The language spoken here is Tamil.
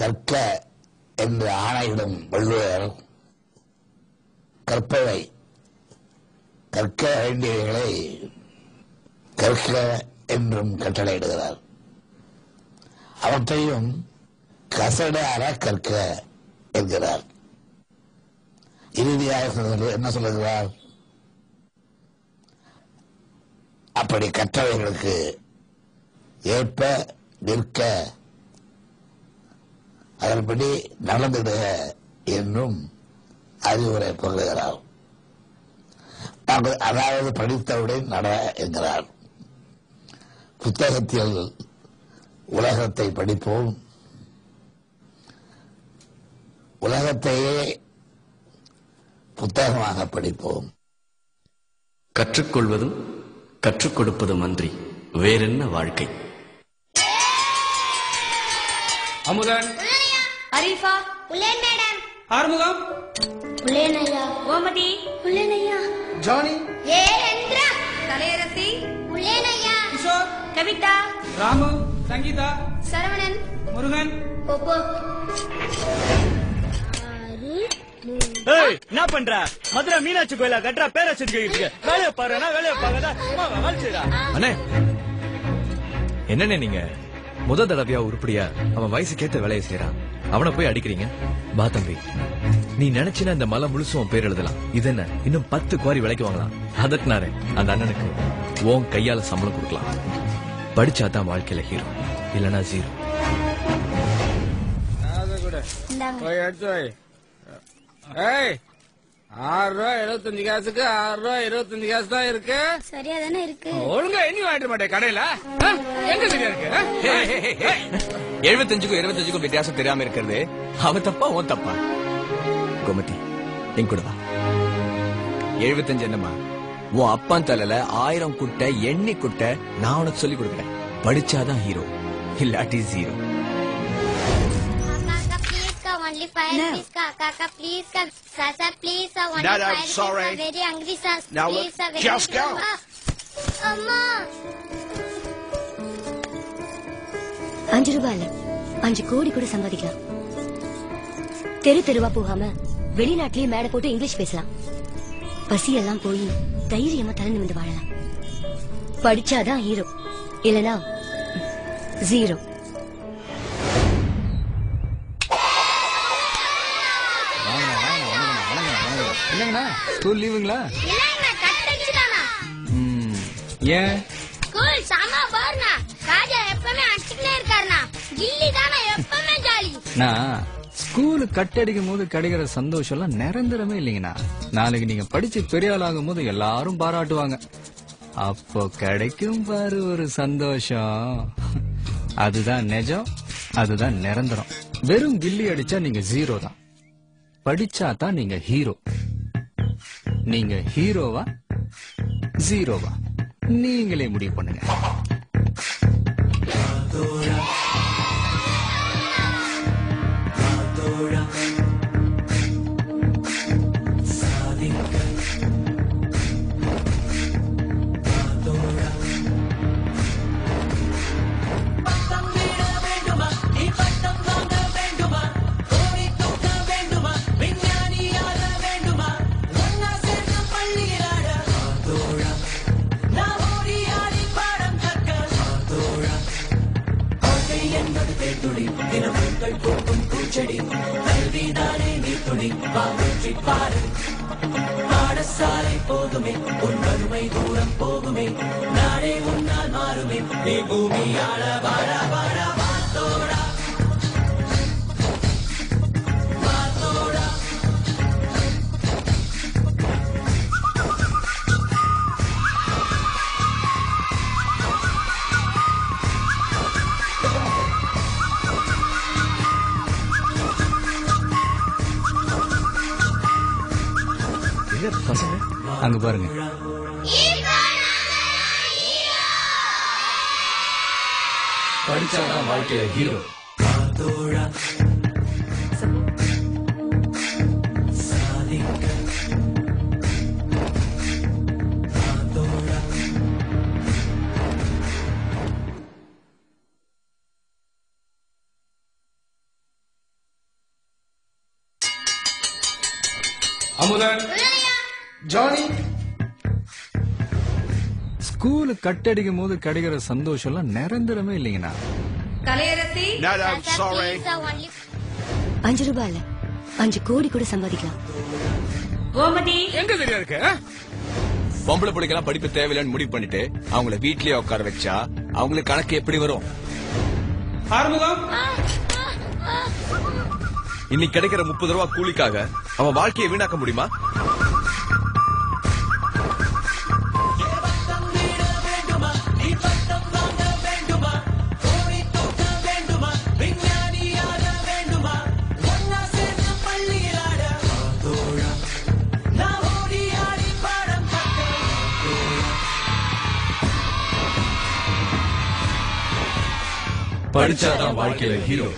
கற்க என்று ஆணையிடும் வள்ளுவர் கற்பவை. கற்க வேண்டியவைகளை கற்க என்றும் கட்டளையிடுகிறார். அவற்றையும் கசடார கற்க என்கிறார். இறுதியாக சொல்வது என்ன சொல்லுகிறார்? அப்படி கற்றவைகளுக்கு ஏற்ப நிற்க அதன்படி நடந்திடுக என்றும் அறிவுரை பகிர்கிறார் அது- அதாவது படித்தவுடன் நட என்கிறார் புத்தகத்தில் உலகத்தை படிப்போம். உலகத்தையே புத்தகமாக படிப்போம். கற்றுக்கொள்வதும் கற்றுக் கொடுப்பதும் அன்றி வேறென்ன வாழ்க்கை? அமுதன். அரீஃபா புலேன் மேடம். ஆறுமுகம். புலேனையா கோமதி. புலேனையா ஜானி. ஏந்திரா கலையரசி. புலேனையா கிஷோர். கவிதா. ராமு. சங்கீதா. சரவணன். முருகன். போப்போ ஏய் என்ன பண்ற? மதுரை மீனாட்சி கோயில கட்டுற பேரை வச்சிருக்க வேலையை பாருனா வேலையை பாருடா அண்ணே. என்னண்ணே நீங்க? முத தடவையா உருப்படியா? அவன் வயசுக்கேத்த வேலையை செய்யறான் அவனை போய் அடிக்கிறீங்க? பா தம்பி. நீ நினைச்சினா இந்த மலை முழுசும் பேர் எழுதலாம். இது என்ன? இன்னும் பத்து குவாரி விலைக்கு வாங்கலாம். அதட்டினாரே அந்த அண்ணனுக்கு உன் கையால சம்பளம் கொடுக்கலாம். படிச்சாதான் வாழ்க்கையில ஹீரோ இல்லனா ஜீரோ ஆறு ரூபா எழுபத்தஞ்சு காசுக்கு ஆறு ரூபா இருபத்தஞ்சு காசு தான் இருக்கு. சரியா தானே இருக்கு. ஒழுங்கா எண்ணி வாங்கிட்டு மாட்டேன் கடையில? எங்க சரியா இருக்கு? எழுபத்தஞ்சுக்கும் இருபத்தஞ்சுக்கும் வித்தியாசம் தெரியாம இருக்கிறது அவ தப்பா உன் தப்பா கோமதி என் கூட வா எழுபத்தஞ்சு என்னம்மா உன் அப்பான் தலையில ஆயிரம் குட்டை எண்ணி குட்டை நான் உனக்கு சொல்லி கொடுக்குறேன் படிச்சாதான் ஹீரோ இல்லாட்டி zero please, only five No. rupees, ka. Kaka, please, ka. Sasa, please, sir, only Dad, I'm five sorry. sir. Very hungry, sir. Now please, sir, very just hungry. go. Ah, அம்மா அஞ்சு ரூபாயில அஞ்சு கோடி கூட சம்பாதிக்கலாம். தெரு தெருவா போகாம வெளிநாட்டிலேயே மேடை போட்டு இங்கிலீஷ் பேசலாம். பசியெல்லாம் போய் தைரியமா தலை நிமிந்து வாழலாம். படிச்சாதான் ஹீரோ இல்லனா ஜீரோ என்னங்கண்ணா? ஸ்கூல் லீவுங்களா? ஏன்? நான் ஸ்கூலு கட்டடிக்கும் போது கிடைக்கிற சந்தோஷம் எல்லாம் நிரந்தரமே இல்லைங்கண்ணா. நாளைக்கு நீங்க படிச்சு பெரிய ஆள் ஆகும் போது எல்லாரும் பாராட்டுவாங்க. அப்போ கிடைக்கும் பாரு ஒரு சந்தோஷம். அதுதான் நிஜம் அதுதான் நிரந்தரம். வெறும் கில்லி அடிச்சா நீங்க ஜீரோ தான். படிச்சா தான் நீங்க ஹீரோ நீங்க ஹீரோவா ஜீரோவா நீங்களே முடிவு பண்ணுங்க. por எங்க பசங்க அங்க பாருங்க படிச்சாதான் வாழ்க்கையில ஹீரோ அமுதன் ஜானி? ஸ்கூல் கட்டடிக்கும் போது கிடைக்கிற சந்தோஷம் எல்லாம் நிரந்தரமே இல்லைங்கண்ணா. கலையரசி அஞ்சு ரூபாயில அஞ்சு கோடி கூட சம்பாதிக்கலாம். கோமதி? எங்க சரியா இருக்கு? பொம்பளை பிள்ளைக்கெல்லாம் படிப்பு தேவையில்லைன்னு முடிவு பண்ணிட்டு அவங்கள வீட்லயே உட்கார வச்சா அவங்களுக்கு கணக்கு எப்படி வரும்? ஆறுமுகம்? இன்னைக்கு கிடைக்கிற முப்பது ரூபா கூலிக்காக அவன் வாழ்க்கையை வீணாக்க முடியுமா? படிச்சாதான் வாழ்க்கையில ஹீரோ